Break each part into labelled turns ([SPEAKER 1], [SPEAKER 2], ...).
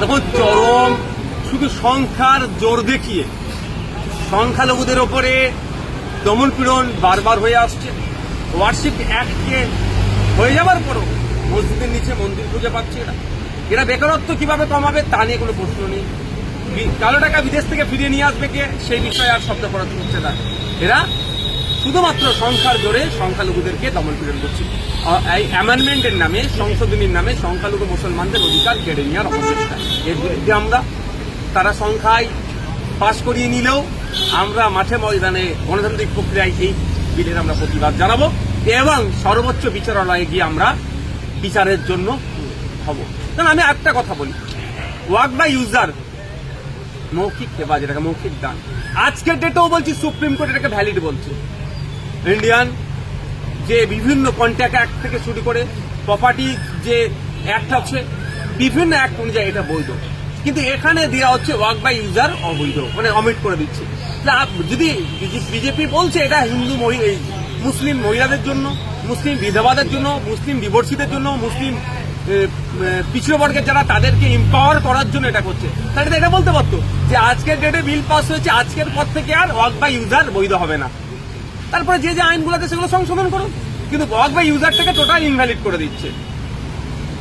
[SPEAKER 1] দেখুন, চরম শুধু সংখ্যার জোর দেখিয়ে সংখ্যালঘুদের ওপরে দমন পীড়ন বারবার হয়ে আসছে। ওয়ার্শিপ অ্যাক্টকে হয়ে যাবার পরও মসজিদের নিচে মন্দির খুঁজে পাচ্ছে এরা এরা বেকারত্ব কীভাবে কমাবে তা নিয়ে কোনো প্রশ্ন নেই। কালো টাকা বিদেশ থেকে ফিরিয়ে নিয়ে আসবে কে? সেই বিষয়ে আর শব্দ করা হচ্ছে না। এরা শুধুমাত্র সংখ্যার জোরে সংখ্যালঘুদেরকে দমন পীড়ন করছে। এই অ্যামেন্ডমেন্টের নামে, সংশোধনীর নামে সংখ্যালঘু মুসলমানদের অধিকার কেড়ে নেওয়ার অপচেষ্টা। এর বিরুদ্ধে আমরা, তারা সংখ্যায় পাশ করিয়ে নিলেও আমরা মাঠে ময়দানে গণতান্ত্রিক প্রক্রিয়ায় এই বিলের আমরা প্রতিবাদ জানাব এবং সর্বোচ্চ বিচারালয়ে গিয়ে আমরা বিচারের জন্য হব। কারণ আমি একটা কথা বলি। ওয়াক বাই ইউজার, মৌখিক সেবা যেটাকে মৌখিক দান। আজকের ডেটেও বলছি, সুপ্রিম কোর্ট এটাকে ভ্যালিড বলছে। ইন্ডিয়ান, যে বিভিন্ন কন্ট্যাক্ট অ্যাক্ট থেকে শুরু করে প্রপার্টি যে অ্যাক্ট আছে, বিভিন্ন অ্যাক্ট অনুযায়ী এটা বৈধ। কিন্তু এখানে দেওয়া হচ্ছে ওয়ার্ক বাই ইউজার অবৈধ মানে অমিট করে দিচ্ছে। যদি বিজেপি বলছে এটা হিন্দু মুসলিম মহিলাদের জন্য, মুসলিম বিধবাদের জন্য, মুসলিম ডিভোর্সিদের জন্য, মুসলিম বর্গের যারা তাদেরকে এম্পাওয়ার করার জন্য এটা করছে, তাহলে এটা বলতে পারতো যে আজকের ডেটে বিল পাস হয়েছে, আজকের পর থেকে আর ওয়াক বাই ইউজার বৈধ হবে না। তারপরে যে যে আইনগুলো আছে সেগুলো সংশোধন করুন। কিন্তু ওয়ার্ক বাই ইউজারটাকে টোটাল ইনভ্যালিড করে দিচ্ছে।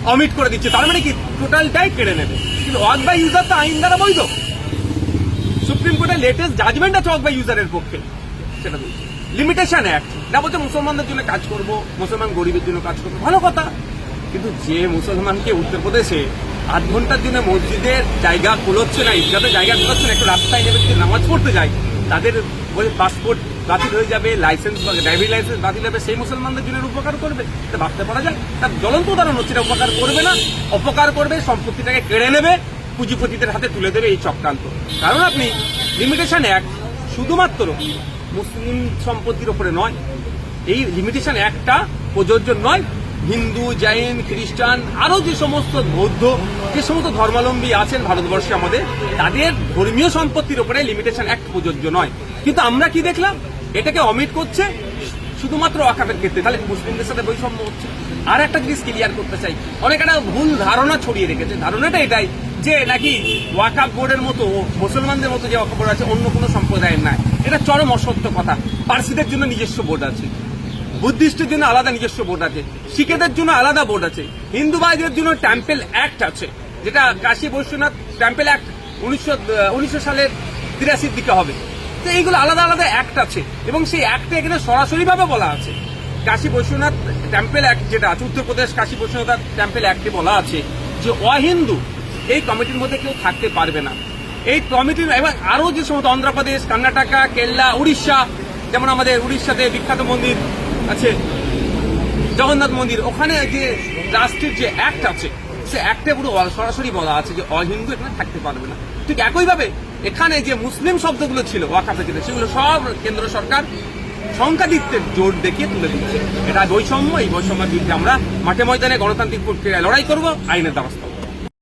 [SPEAKER 1] অমিট করে দিচ্ছে। তার মানে কি? টোটালটাই কেড়ে নেবে। কিন্তু ওয়ার্ক বাই ইউজার তো আইন দ্বারা বৈধ। সুপ্রিম কোর্টের লেটেস্ট জাজমেন্ট আছে ওয়ার্ক বাই ইউজারের পক্ষে। সেটা বলছে। লিমিটেশন অ্যাক্ট না বলছে মুসলমানদের জন্য কাজ করব, মুসলমান গরিবের জন্য কাজ করব। ভালো কথা। কিন্তু যে মুসলমানকে উত্তরপ্রদেশে আধ ঘণ্টার জন্য মসজিদের জায়গা কুলোচ্ছে না ঈদগাতে জায়গা কুলোচ্ছে না, একটু রাস্তায় নেবে যদি নামাজ পড়তে যায় তাদের পাসপোর্ট বাতিল হয়ে যাবে লাইসেন্স ড্রাইভিং লাইসেন্স বাতিল হবে, সেই মুসলমানদের জন্য উপকার করবে। এটা ভাবতে পারা যায়। তার জ্বলন্ত উদাহরণ হচ্ছে উপকার করবে না, অপকার করবে, সম্পত্তিটাকে কেড়ে নেবে, পুঁজিপতিদের হাতে তুলে দেবে এই চক্রান্ত। কারণ আপনি লিমিটেশন অ্যাক্ট শুধুমাত্র মুসলিম সম্পত্তির ওপরে নয়, এই লিমিটেশন একটা প্রযোজ্য নয় হিন্দু, জৈন, খ্রিস্টান, আরও যে সমস্ত বৌদ্ধ, যে সমস্ত ধর্মাবলম্বী আছেন ভারতবর্ষে আমাদের, তাদের ধর্মীয় সম্পত্তির উপরে লিমিটেশন অ্যাক্ট প্রযোজ্য নয়। কিন্তু আমরা কি দেখলাম? এটাকে অমিট করছে শুধুমাত্র ওয়াকাফের ক্ষেত্রে। তাহলে মুসলিমদের সাথে বৈষম্য হচ্ছে। আর একটা জিনিস ক্লিয়ার করতে চাই। অনেক একটা ভুল ধারণা ছড়িয়ে রেখেছে। ধারণাটা এটাই যে নাকি ওয়াকাফ বোর্ডের মতো, মুসলমানদের মতো যে ওয়াকাফ বোর্ড আছে, অন্য কোনো সম্প্রদায়ের নাই। এটা চরম অসত্য কথা। পার্সিদের জন্য নিজস্ব বোর্ড আছে। বুদ্ধিস্টের জন্য আলাদা নিজস্ব বোর্ড আছে, শিখেদের জন্য আলাদা বোর্ড আছে, হিন্দু ভাইদের জন্য টেম্পেল অ্যাক্ট আছে, যেটা কাশী বৈশ্বনাথ টেম্পেল অ্যাক্ট উনিশশো সালের তিরাশির দিকে হবে। তো এইগুলো আলাদা আলাদা অ্যাক্ট আছে এবং সেই অ্যাক্টে এখানে সরাসরিভাবে বলা আছে। কাশী বৈশ্বনাথ টেম্পেল অ্যাক্ট যেটা আছে উত্তরপ্রদেশ কাশী বৈশ্বনাথ টেম্পেল অ্যাক্টে বলা আছে যে অহিন্দু এই কমিটির মধ্যে কেউ থাকতে পারবে না। এই কমিটির এবং আরও যে সমস্ত অন্ধ্রপ্রদেশ, কর্ণাটকা কেরলা উড়িষ্যা যেমন আমাদের উড়িষ্যাতে বিখ্যাত মন্দির আছে, জগন্নাথ মন্দির। ওখানে যে রাষ্ট্রের যে অ্যাক্ট আছে, সে অ্যাক্টে পুরো সরাসরি বলা আছে যে অহিন্দু এখানে থাকতে পারবে না। ঠিক একইভাবে এখানে যে মুসলিম শব্দগুলো ছিল, ওয়াকাফে ছিল সেগুলো সব কেন্দ্র সরকার সংখ্যাদিত্বের জোর দেখিয়ে তুলে দিচ্ছে। এটা বৈষম্য, এই বৈষম্যের বিরুদ্ধে আমরা মাঠে ময়দানে গণতান্ত্রিক প্রক্রিয়ায় লড়াই করব, আইনের ব্যবস্থা